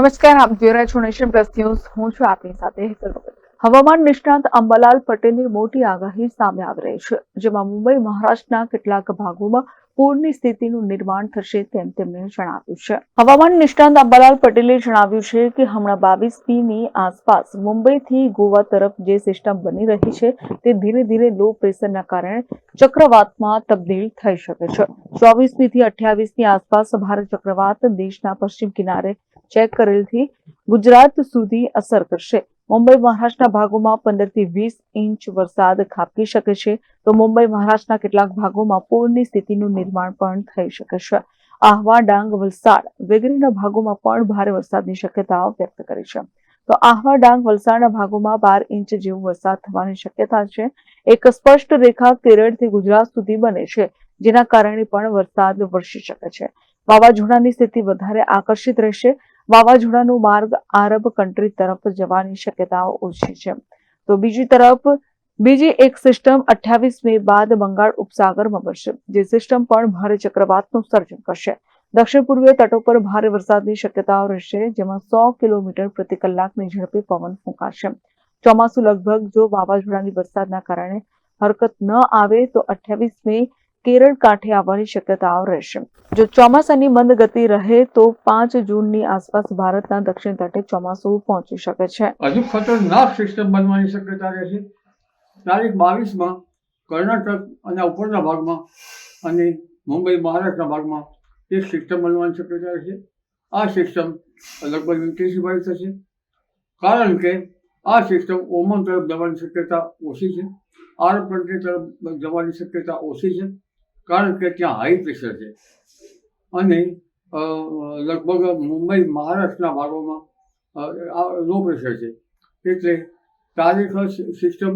નમસ્કાર, આપ જોઈ રહ્યા છો નેશન પ્લસ ન્યૂઝ. હું છું આપની સાથે હેતલ હવામાન નિષ્ણાંત અંબાલાલ પટેલની મોટી આગાહી સામે આવી રહી છે, જેમાં મુંબઈ, મહારાષ્ટ્રના કેટલાક ભાગોમાં પૂરની સ્થિતિનું નિર્માણ થશે તેમ તેમણે જણાવ્યું છે. હવામાન નિષ્ણાંત અંબાલાલ પટેલે જણાવ્યું છે કે હમણાં બાવીસની આસપાસ મુંબઈથી ગોવા તરફ જે સિસ્ટમ બની રહી છે, તે ધીરે ધીરે લો પ્રેશરના કારણે ચક્રવાતમાં તબદીલ થઈ શકે છે. ચોવીસમી થી અઠ્યાવીસની આસપાસ ભારે ચક્રવાત દેશના પશ્ચિમ કિનારે ચેક કરેલથી ગુજરાત સુધી અસર કરશે. મુંબઈ, મહારાષ્ટ્રના ભાગોમાં પંદરથી વીસ ઇંચ વરસાદ ખાબકી શકે છે. તો મુંબઈ, મહારાષ્ટ્રના કેટલાક ભાગોમાં પૂરની સ્થિતિનું નિર્માણ પણ થઈ શકે છે. આહવા, ડાંગ, વલસાડ વગેરેના ભાગોમાં પણ ભારે વરસાદની શક્યતા વ્યક્ત કરી છે. તો આહવા, ડાંગ, વલસાડના ભાગોમાં બાર ઇંચ જેવો વરસાદ થવાની શક્યતા છે. એક સ્પષ્ટ રેખા કેરળથી ગુજરાત સુધી બને છે, જેના કારણે પણ વરસાદ વરસી શકે છે. વાવાઝોડાની સ્થિતિ વધારે આકર્ષિત રહેશે. વાવાઝોડાનો માર્ગ આરબ કન્ટ્રી તરફ જવાની શક્યતાઓ ઓછી છે. તો બીજી તરફ, બીજી એક સિસ્ટમ અઠ્યાવીસ મે બાદ બંગાળ ઉપસાગરમાં બનશે. જે સિસ્ટમ પણ ભારે ચક્રવાતનું સર્જન કરશે. દક્ષિણ પૂર્વીય તટો પર ભારે વરસાદની શક્યતાઓ રહેશે, જેમાં સો કિલોમીટર પ્રતિ કલાકની ઝડપે પવન ફૂંકાશે. ચોમાસું લગભગ જો વાવાઝોડાની વરસાદના કારણે હરકત ન આવે તો અઠ્યાવીસ મે કેરળ કાંઠે આવવાની શક્યતાઓ રહેશે. જો ચોમાસાની મંદ ગતિ રહે તો પાંચ જૂનની આસપાસ ભારતના દક્ષિણ તટે ચોમાસું પહોંચી શકે છે. હજુ ખતરનાક સિસ્ટમ બનવાની શક્યતા રહે છે તારીખ બાવીસમાં કર્ણાટક અને ઉપરના ભાગમાં અને મુંબઈ મહારાષ્ટ્રના ભાગમાં એક સિસ્ટમ બનવાની શક્યતા રહે છે આ સિસ્ટમ લગભગ ઇન્ટેન્સિફાઈ થશે. કારણ કે આ સિસ્ટમ ઓમન તરફ જવાની શક્યતા ઓછી છે. આરબ કન્ટ્રી તરફ જવાની શક્યતા ઓછી છે. કારણ કે ત્યાં હાઈ પ્રેશર છે. અને લગભગ મુંબઈ, મહારાષ્ટ્રના ભાગોમાં લો પ્રેશર છે. એટલે તારીખ સિસ્ટમ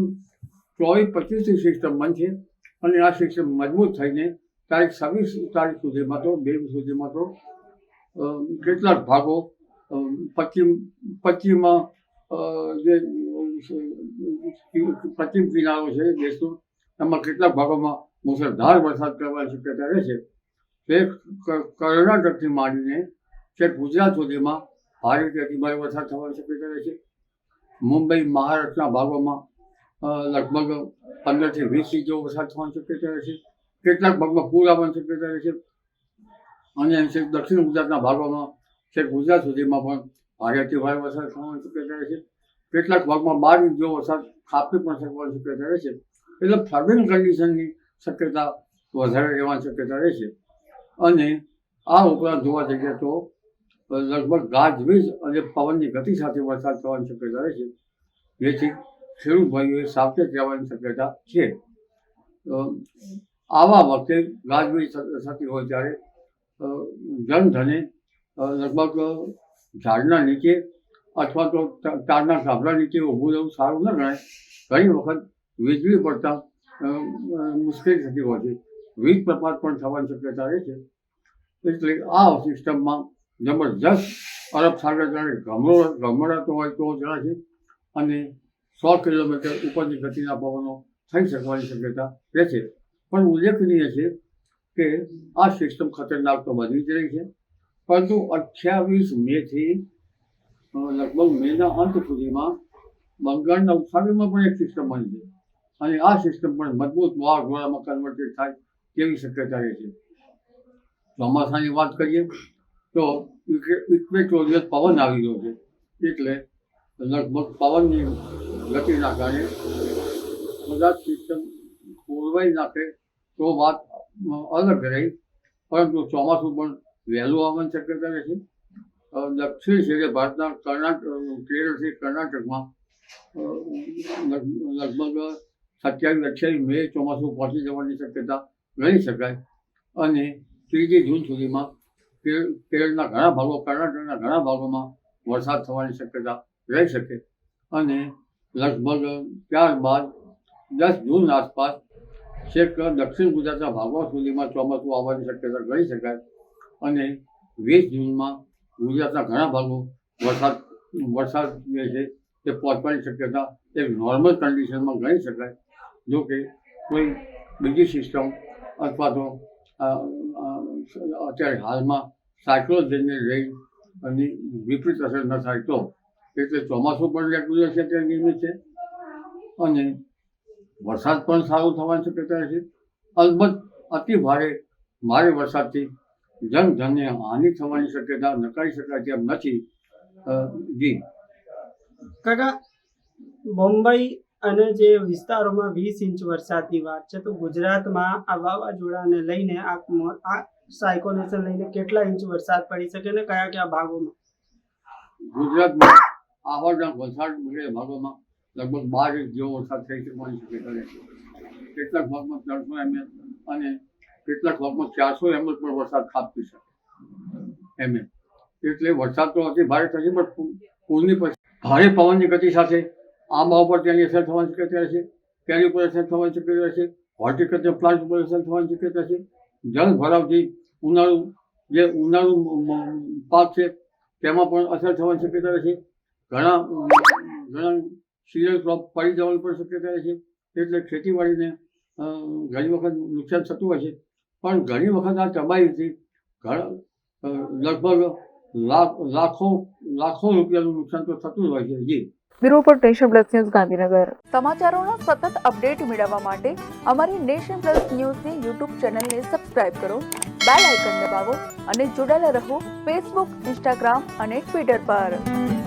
ચોવીસ, પચીસની સિસ્ટમ બનશે અને આ સિસ્ટમ મજબૂત થઈને તારીખ છવ્વીસ તારીખ સુધીમાં તો, બે સુધીમાં તો કેટલાક ભાગો પશ્ચિમ, પશ્ચિમમાં જે, પશ્ચિમ કિનારો છે, દેશનો, એમાં કેટલાક ભાગોમાં મુસળધાર વરસાદ કરવાની શક્યતા રહેશે તે કર્ણાટકથી માંડીને છેક ગુજરાત સુધીમાં ભારેથી અતિભારે વરસાદ થવાની શક્યતા રહેશે મુંબઈ, મહારાષ્ટ્રના ભાગોમાં લગભગ પંદરથી વીસ ઇંચ જેવો વરસાદ થવાની શક્યતા રહેશે કેટલાક ભાગમાં પૂર આવવાની શક્યતા રહેશે અને છેક દક્ષિણ ગુજરાતના ભાગોમાં છેક ગુજરાત સુધીમાં પણ ભારે અતિભારે વરસાદ થવાની શક્યતા રહેશે કેટલાક ભાગમાં બાર ઇંચ જેવો વરસાદ ખાપી પણ શકવાની શક્યતા રહેશે એટલે ફ્લડિંગ કન્ડિશનની શક્યતા વધારે રહેવાની શક્યતા રહેશે અને આ ઉપરાંત જોવા જઈએ તો લગભગ ગાજવીજ અને પવનની ગતિ સાથે વરસાદ થવાની શક્યતા રહેશે જેથી ખેડૂત ભાઈઓએ સાવચેત રહેવાની શક્યતા છે. આવા વખતે ગાજવીજ થતી હોય ત્યારે જનધને લગભગ ઝાડના નીચે અથવા તો તારના ગાભલા નીચે ઊભું રહેવું સારું ન ગણાય. ઘણી વખત વીજળી પડતા મુશ્કેલી થતી હોય છે વીજ પ્રપાત પણ થવાની શક્યતા રહે છે. એટલે આ સિસ્ટમમાં જબરજસ્ત અરબ સાગર જાણે ગમરો ગમડાતો હોય તો જણાય છે અને સો કિલોમીટર ઉપરની ગતિના પવનો થઈ શકવાની શક્યતા રહે છે. પણ ઉલ્લેખનીય છે કે આ સિસ્ટમ ખતરનાક તો બની જ રહી છે. પરંતુ અઠ્યાવીસ મેથી લગભગ મેના અંત સુધીમાં બંગાળના ઉપસાગરમાં પણ એક સિસ્ટમ બની છે. અને આ સિસ્ટમ પણ મજબૂત વાવાઝોડામાં કન્વર્ટેડ થાય તેવી શક્યતા રહે છે. ચોમાસાની વાત કરીએ તો ઇક્વેટોરિયલ પવન આવી ગયો છે. એટલે લગભગ પવનની ગતિના કારણે કદાચ સિસ્ટમ ખોરવાઈ નાખે તો વાત અલગ રહી. પરંતુ ચોમાસું પણ વહેલું આવવાની શક્યતા રહે છે દક્ષિણ છેડે ભારતના કર્ણાટક કેરળથી કર્ણાટકમાં લગભગ સત્યાવીસ અઠ્યાવીસ મે ચોમાસું પહોંચી જવાની શક્યતા ગણી શકાય. અને ત્રીજી જૂન સુધીમાં કેર- કેરળના ઘણા ભાગો, કર્ણાટકના ઘણા ભાગોમાં વરસાદ થવાની શક્યતા રહી શકે. અને લગભગ ત્યારબાદ દસ જૂન આસપાસ છેક દક્ષિણ ગુજરાતના ભાગો સુધીમાં ચોમાસું આવવાની શક્યતા ગણી શકાય. અને વીસ જૂનમાં ગુજરાતના ઘણા ભાગો વરસાદ વરસાદ જે છે તે પહોંચવાની શક્યતા એક નોર્મલ કન્ડિશનમાં ગણી શકાય. જો કે કોઈ બીજી સિસ્ટમ અથવા તો અત્યારે હાલમાં સાયકોલોજીને લઈ વિપરીત અસર ન થાય તો એટલે ચોમાસું પણ રેગ્યુલર છે તે નિયમિત છે. અને વરસાદ પણ સારો થવાની શક્યતા છે. અલબત્ત અતિ ભારે ભારે વરસાદથી જનધનને હાનિ થવાની શક્યતા નકારી શકાય તેમ નથી. જી. કાકા, મુંબઈ અને જે વિસ્તારોમાં વીસ ઇંચ વરસાદની વાત છે, તો ગુજરાતમાં આ વાવાઝોડાને લઈને, આ સાયકોનેશન લઈને કેટલા ઇંચ વરસાદ પડી શકે ને કયા કયા ભાગોમાં? ગુજરાતમાં આહવાના વલસાડ ભાગોમાં લગભગ બાર ઇંચ જેવો વરસાદ થઈ શકવાની શક્યતા છે. કેટલાક ભાગમાં ત્રણસો એમએલ અને કેટલાક ભાગમાં ચારસો એમએલ પણ વરસાદ ખાબકી શકે. એમએલ એટલે વરસાદ તો અતિ ભારે થશે, પણ પૂરની ભારે પવનની ગતિ સાથે આંબા ઉપર તેની અસર થવાની શક્યતા છે, કેરી ઉપર અસર થવાની શક્યતા છે હોર્ટિકલ્ચર પ્લાન્ટ ઉપર અસર થવાની શક્યતા છે. જળ ભરાવથી ઉનાળુ, જે ઉનાળુ પાક છે, તેમાં પણ અસર થવાની શક્યતા રહેશે ઘણા ઘણા સિરિયલ ક્રોપ પડી જવાની પણ શક્યતા રહેશે એટલે ખેતીવાડીને ઘણી વખત નુકસાન થતું હોય છે. પણ ઘણી વખત આ તબાહીથી ઘણા લગભગ લાખ લાખો રૂપિયાનું નુકસાન તો થતું હોય છે જી. બ્યુરો પર નેશન પ્લસ ન્યૂઝ ગાંધીનગર. સમાચારોના સતત અપડેટ મેળવવા માટે અમારી નેશન પ્લસ ન્યૂઝની યુટ્યુબ ચેનલને સબસ્ક્રાઇબ કરો બેલ આઇકન દબાવો અને જોડાયેલા રહો ફેસબુક ઇન્સ્ટાગ્રામ અને ટ્વિટર પર.